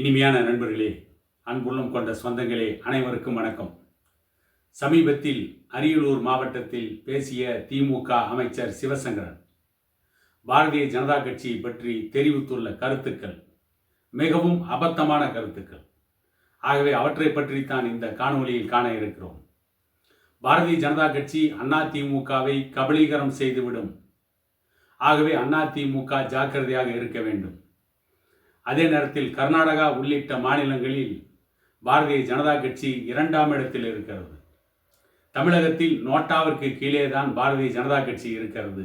இனிமையான நண்பர்களே அன்புள்ளம் கொண்ட சொந்தங்களே அனைவருக்கும் வணக்கம். சமீபத்தில் அரியலூர் மாவட்டத்தில் பேசிய திமுக அமைச்சர் சிவசங்கரன் பாரதிய ஜனதா கட்சி பற்றி தெரிவித்துள்ள கருத்துக்கள் மிகவும் அபத்தமான கருத்துக்கள். ஆகவே அவற்றை பற்றித்தான் இந்த காணொளியில் காண இருக்கிறோம். பாரதிய ஜனதா கட்சி அண்ணா திமுகவை கபலீகரம் செய்துவிடும். ஆகவே அண்ணா திமுக ஜாக்கிரதையாக இருக்க வேண்டும். அதே நேரத்தில் கர்நாடகா உள்ளிட்ட மாநிலங்களில் பாரதிய ஜனதா கட்சி இரண்டாம் இடத்தில் இருக்கிறது. தமிழகத்தில் நோட்டாவிற்கு கீழே தான் பாரதிய ஜனதா கட்சி இருக்கிறது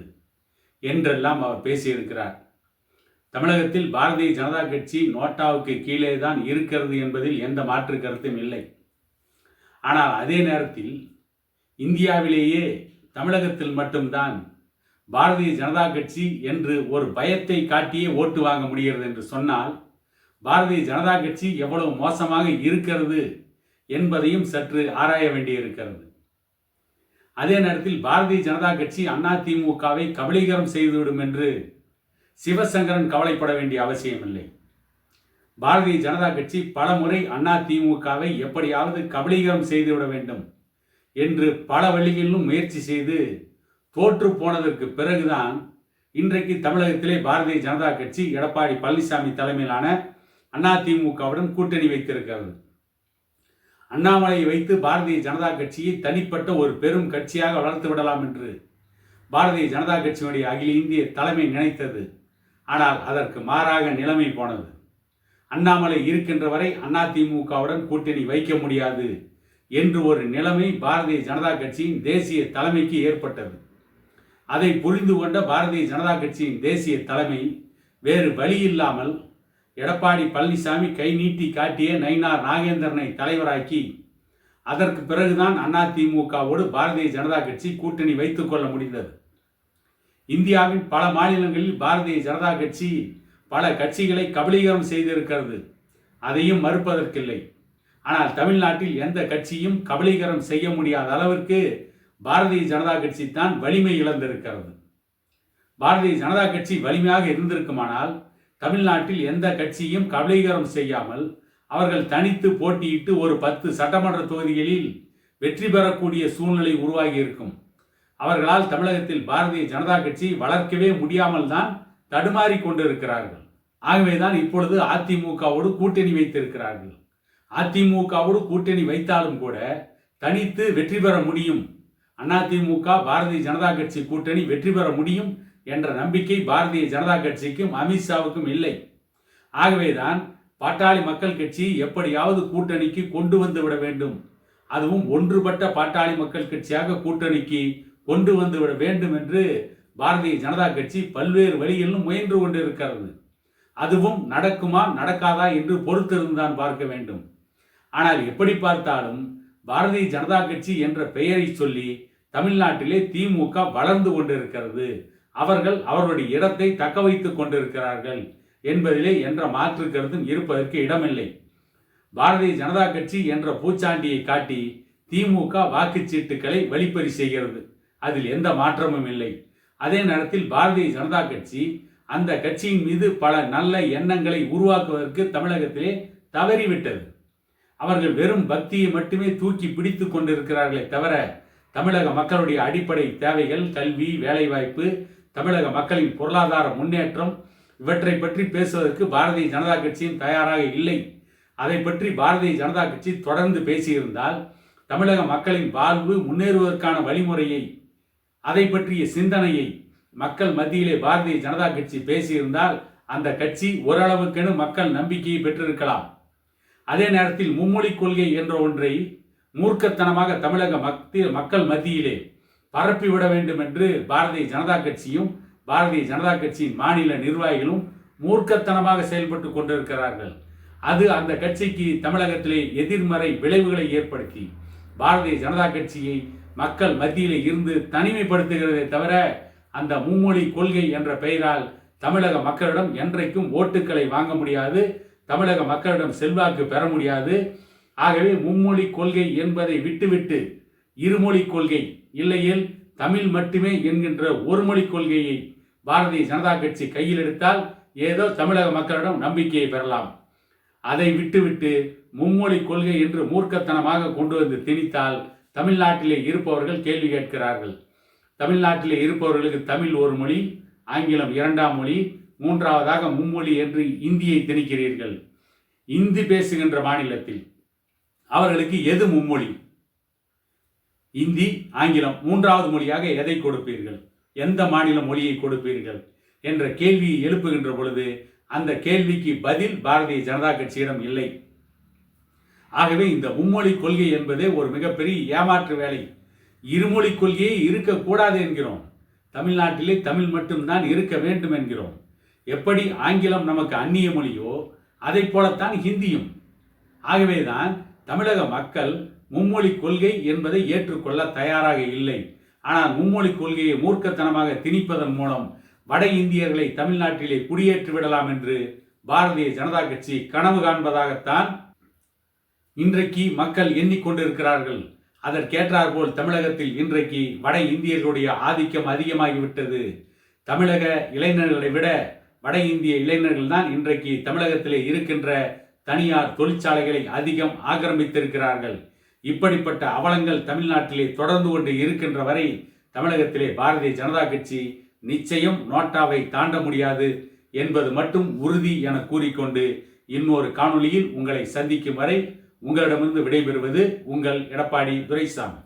என்றெல்லாம் அவர் பேசியிருக்கிறார். தமிழகத்தில் பாரதிய ஜனதா கட்சி நோட்டாவுக்கு கீழே தான் இருக்கிறது என்பதில் எந்த மாற்று கருத்தும் இல்லை. ஆனால் அதே நேரத்தில் இந்தியாவிலேயே தமிழகத்தில் மட்டும்தான் பாரதிய ஜனதா கட்சி என்று ஒரு பயத்தை காட்டியே ஓட்டு வாங்க முடிகிறது என்று சொன்னால் பாரதிய ஜனதா கட்சி எவ்வளவு மோசமாக இருக்கிறது என்பதையும் சற்று ஆராய வேண்டியிருக்கிறது. அதே நேரத்தில் பாரதிய ஜனதா கட்சி அதிமுகவை கபலீகரம் செய்துவிடும் என்று சிவசங்கரன் கவலைப்பட வேண்டிய அவசியமில்லை. பாரதிய ஜனதா கட்சி பல முறை அதிமுகவை எப்படியாவது கபலீகரம் செய்துவிட வேண்டும் என்று பல வழிகளிலும் முயற்சி செய்து தோற்று போனதற்கு பிறகுதான் இன்றைக்கு தமிழகத்திலே பாரதிய ஜனதா கட்சி எடப்பாடி பழனிசாமி தலைமையிலான அதிமுகவுடன் கூட்டணி வைத்திருக்கிறது. அண்ணாமலையை வைத்து பாரதிய ஜனதா கட்சியை தனிப்பட்ட ஒரு பெரும் கட்சியாக வளர்த்து விடலாம் என்று பாரதிய ஜனதா கட்சியினுடைய அகில இந்திய தலைமை நினைத்தது. ஆனால் அதற்கு மாறாக நிலைமை போனது. அண்ணாமலை இருக்கின்ற வரை அதிமுகவுடன் கூட்டணி வைக்க முடியாது என்று ஒரு நிலைமை பாரதிய ஜனதா கட்சியின் தேசிய தலைமைக்கு ஏற்பட்டது. அதை புரிந்து கொண்ட பாரதிய ஜனதா கட்சியின் தேசிய தலைமை வேறு வழி இல்லாமல் எடப்பாடி பழனிசாமி கை நீட்டி காட்டிய நயினார் நாகேந்திரனை தலைவராக்கி அதற்கு பிறகுதான் அதிமுகவோடு பாரதிய ஜனதா கட்சி கூட்டணி வைத்துக் கொள்ள முடிந்தது. இந்தியாவின் பல மாநிலங்களில் பாரதிய ஜனதா கட்சி பல கட்சிகளை கபலீகரம் செய்திருக்கிறது. அதையும் மறுப்பதற்கில்லை. ஆனால் தமிழ்நாட்டில் எந்த கட்சியும் கபலீகரம் செய்ய முடியாத அளவிற்கு பாரதிய ஜனதா கட்சி தான் வலிமை இழந்திருக்கிறது. பாரதிய ஜனதா கட்சி வலிமையாக இருந்திருக்குமானால் தமிழ்நாட்டில் எந்த கட்சியும் கபலீகரம் செய்யாமல் அவர்கள் தனித்து போட்டியிட்டு ஒரு பத்து சட்டமன்ற தொகுதிகளில் வெற்றி பெறக்கூடிய சூழ்நிலை உருவாகி இருக்கும் அவர்களால் தமிழகத்தில் பாரதிய ஜனதா கட்சி வளர்க்கவே முடியாமல் தான் தடுமாறி கொண்டிருக்கிறார்கள். ஆகவேதான் இப்பொழுது அதிமுகவோடு கூட்டணி வைத்திருக்கிறார்கள். அதிமுகவோடு கூட்டணி வைத்தாலும் கூட தனித்து வெற்றி பெற முடியும். அதிமுக பாரதிய ஜனதா கட்சி கூட்டணி வெற்றி பெற முடியும் என்ற நம்பிக்கை பாரதிய ஜனதா கட்சிக்கும் அமித்ஷாவுக்கும் இல்லை. ஆகவேதான் பாட்டாளி மக்கள் கட்சி எப்படியாவது கூட்டணிக்கு கொண்டு வந்து விட வேண்டும். அதுவும் ஒன்றுபட்ட பாட்டாளி மக்கள் கட்சியாக கூட்டணிக்கு கொண்டு வந்து விட வேண்டும் என்று பாரதிய ஜனதா கட்சி பல்வேறு வழிகளிலும் முயன்று கொண்டிருக்கிறது. அதுவும் நடக்குமா நடக்காதா என்று பொறுத்திருந்தான் பார்க்க வேண்டும். ஆனால் எப்படி பார்த்தாலும் பாரதிய ஜனதா கட்சி என்ற பெயரை சொல்லி தமிழ்நாட்டிலே திமுக வளர்ந்து கொண்டிருக்கிறது. அவர்கள் அவருடைய இடத்தை தக்க வைத்துக் கொண்டிருக்கிறார்கள் என்பதிலே என்ற மாற்று கருத்தும் இருப்பதற்கு இடமில்லை. பாரதிய ஜனதா கட்சி என்ற பூச்சாண்டியை காட்டி திமுக வாக்குச்சீட்டுகளை வழிப்பறி செய்கிறது. அதில் எந்த மாற்றமும் இல்லை. அதே நேரத்தில் பாரதிய ஜனதா கட்சி அந்த கட்சியின் மீது பல நல்ல எண்ணங்களை உருவாக்குவதற்கு தமிழகத்திலே தவறிவிட்டது. அவர்கள் வெறும் பக்தியை மட்டுமே தூக்கி பிடித்து கொண்டிருக்கிறார்களே தவிர தமிழக மக்களுடைய அடிப்படை தேவைகள் கல்வி வேலைவாய்ப்பு தமிழக மக்களின் பொருளாதார முன்னேற்றம் இவற்றை பற்றி பேசுவதற்கு பாரதிய ஜனதா கட்சியும் தயாராக இல்லை. அதை பற்றி பாரதிய ஜனதா கட்சி தொடர்ந்து பேசியிருந்தால் தமிழக மக்களின் வாழ்வு முன்னேறுவதற்கான வழிமுறையை அதை பற்றிய சிந்தனையை மக்கள் மத்தியிலே பாரதிய ஜனதா கட்சி பேசியிருந்தால் அந்த கட்சி ஓரளவுக்கென மக்கள் நம்பிக்கையை பெற்றிருக்கலாம். அதே நேரத்தில் மும்மொழி கொள்கை என்ற ஒன்றை மூர்க்கத்தனமாக தமிழக மத்திய மக்கள் மத்தியிலே பரப்பிவிட வேண்டும் என்று பாரதிய ஜனதா கட்சியும் பாரதிய ஜனதா கட்சியின் மாநில நிர்வாகிகளும் மூர்க்கத்தனமாக செயல்பட்டு கொண்டிருக்கிறார்கள். அது அந்த கட்சிக்கு தமிழகத்திலே எதிர்மறை விளைவுகளை ஏற்படுத்தி பாரதிய ஜனதா கட்சியை மக்கள் மத்தியிலே இருந்து தனிமைப்படுத்துகிறதே தவிர அந்த மும்மொழி கொள்கை என்ற பெயரால் தமிழக மக்களிடம் என்றைக்கும் ஓட்டுக்களை வாங்க முடியாது. தமிழக மக்களிடம் செல்வாக்கு பெற முடியாது. ஆகவே மும்மொழி கொள்கை என்பதை விட்டுவிட்டு இருமொழி கொள்கை இல்லையில் தமிழ் மட்டுமே என்கின்ற ஒரு மொழி கொள்கையை பாரதிய ஜனதா கட்சி கையில் எடுத்தால் ஏதோ தமிழக மக்களிடம் நம்பிக்கையை பெறலாம். அதை விட்டுவிட்டு மும்மொழி கொள்கை என்று மூர்க்கத்தனமாக கொண்டு வந்து திணித்தால் தமிழ்நாட்டிலே இருப்பவர்கள் கேள்வி கேட்கிறார்கள். தமிழ்நாட்டிலே இருப்பவர்களுக்கு தமிழ் ஒரு மொழி ஆங்கிலம் இரண்டாம் மொழி மூன்றாவதாக மும்மொழி என்று இந்தியை திணிக்கிறீர்கள். இந்தி பேசுகின்ற மாநிலத்தில் அவர்களுக்கு எது மும்மொழி? இந்தி ஆங்கிலம் மூன்றாவது மொழியாக எதை கொடுப்பீர்கள்? எந்த மாநில மொழியை கொடுப்பீர்கள்? என்ற கேள்வியை எழுப்புகின்ற பொழுது அந்த கேள்விக்கு பதில் பாரதிய ஜனதா கட்சியிடம் இல்லை. ஆகவே இந்த மும்மொழி கொள்கை என்பதே ஒரு மிகப்பெரிய ஏமாற்று வேலை. இருமொழி கொள்கையே இருக்கக்கூடாது என்கிறோம். தமிழ்நாட்டிலே தமிழ் மட்டும்தான் இருக்க வேண்டும் என்கிறோம். எப்படி ஆங்கிலம் நமக்கு அந்நிய மொழியோ அதை போலத்தான் ஹிந்தியும். ஆகவேதான் தமிழக மக்கள் மும்மொழி கொள்கை என்பதை ஏற்றுக்கொள்ள தயாராக இல்லை. ஆனால் மும்மொழி கொள்கையை மூர்க்கத்தனமாக திணிப்பதன் மூலம் வட இந்தியர்களை தமிழ்நாட்டிலே குடியேற்றி விடலாம் என்று பாரதிய ஜனதா கட்சி கனவு காண்பதாகத்தான் இன்றைக்கு மக்கள் எண்ணிக்கொண்டிருக்கிறார்கள். அதற்கேற்றாற்போல் தமிழகத்தில் இன்றைக்கு வட இந்தியர்களுடைய ஆதிக்கம் அதிகமாகிவிட்டது. தமிழக இளைஞர்களை விட வட இந்திய இளைஞர்கள் தான் இன்றைக்கு தமிழகத்திலே இருக்கின்ற தனியார் தொழிற்சாலைகளை அதிகம் ஆக்கிரமித்திருக்கிறார்கள். இப்படிப்பட்ட அவலங்கள் தமிழ்நாட்டிலே தொடர்ந்து கொண்டு இருக்கின்ற வரை தமிழகத்திலே பாரதிய ஜனதா கட்சி நிச்சயம் நோட்டாவை தாண்ட முடியாது என்பது மட்டும் உறுதி என கூறிக்கொண்டு இன்னொரு காணொளியில் உங்களை சந்திக்கும் வரை உங்களிடமிருந்து விடைபெறுவது உங்கள் எடப்பாடி துரைசாமி.